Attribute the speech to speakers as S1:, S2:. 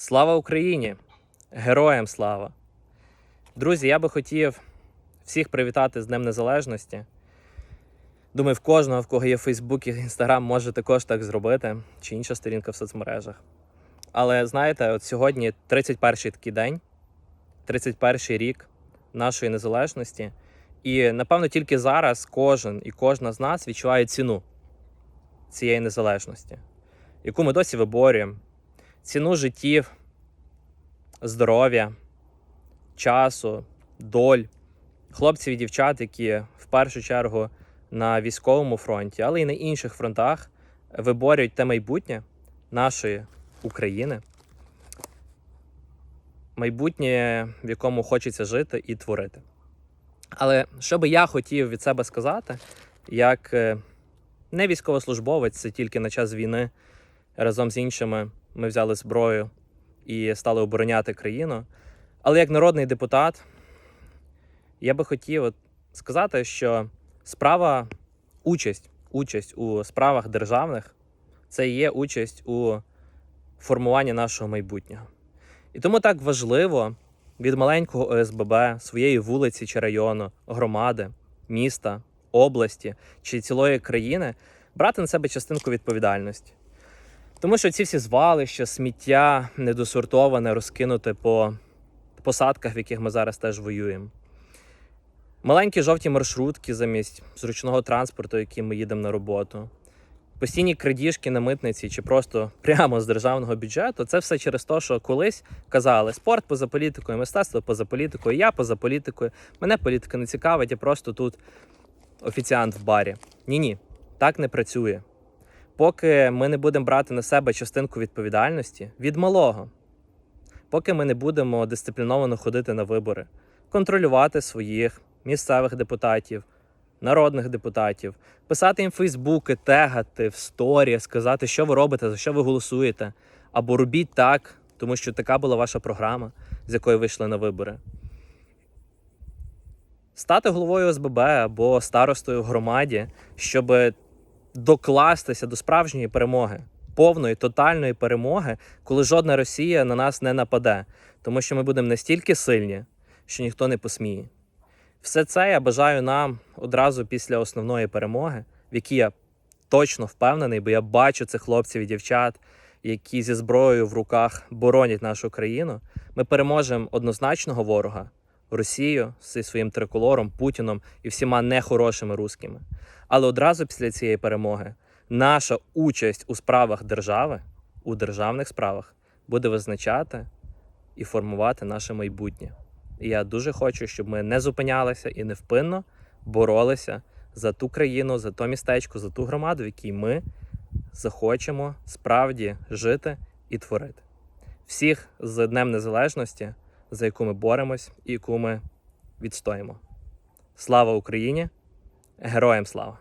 S1: Слава Україні! Героям слава! Друзі, я би хотів всіх привітати з Днем Незалежності. Думаю, в кожного, в кого є Фейсбук і Інстаграм, може також так зробити, чи інша сторінка в соцмережах. Але знаєте, от сьогодні 31-й такий день, 31-й рік нашої незалежності. І напевно тільки зараз кожен і кожна з нас відчуває ціну цієї незалежності, яку ми досі виборюємо, ціну життів, здоров'я, часу, доль, хлопців і дівчат, які в першу чергу на військовому фронті, але й на інших фронтах виборюють те майбутнє нашої України. Майбутнє, в якому хочеться жити і творити. Але що би я хотів від себе сказати, як е, не військовослужбовець, це тільки на час війни разом з іншими ми взяли зброю і стали обороняти країну. Але як народний депутат, я би хотів от сказати, що справа, участь, участь у справах державних це є участь у формуванні нашого майбутнього. І тому так важливо від маленького ОСББ, своєї вулиці чи району, громади, міста, області чи цілої країни брати на себе частинку відповідальності. Тому що ці всі звалища, сміття недосортоване, розкинуте по посадках, в яких ми зараз теж воюємо. Маленькі жовті маршрутки замість зручного транспорту, яким ми їдемо на роботу. Постійні крадіжки на митниці чи просто прямо з державного бюджету це все через те, що колись казали спорт поза політикою, мистецтво поза політикою, я поза політикою. Мене політика не цікавить, я просто тут офіціант в барі. Ні, ні, так не працює. Поки ми не будемо брати на себе частинку відповідальності від малого, поки ми не будемо дисципліновано ходити на вибори, контролювати своїх місцевих депутатів, народних депутатів, писати їм Фейсбуки, тегати в сторі, сказати, що ви робите, за що ви голосуєте, або робіть так, тому що така була ваша програма, з якої вийшли на вибори. Стати головою ОСББ або старостою в громаді, щоб докластися до справжньої перемоги, повної, тотальної перемоги, коли жодна Росія на нас не нападе, тому що ми будемо настільки сильні, що ніхто не посміє. Все це я бажаю нам одразу після основної перемоги, в якій я точно впевнений, бо я бачу цих хлопців і дівчат, які зі зброєю в руках боронять нашу країну. Ми переможемо однозначного ворога Росію зі своїм триколором, Путіном і всіма нехорошими рускими. Але одразу після цієї перемоги наша участь у справах держави, у державних справах, буде визначати і формувати наше майбутнє. І я дуже хочу, щоб ми не зупинялися і невпинно боролися за ту країну, за то містечко, за ту громаду, в якій ми захочемо справді жити і творити. Всіх з Днем Незалежності, за яку ми боремось і яку ми відстоїмо. Слава Україні! Героям слава!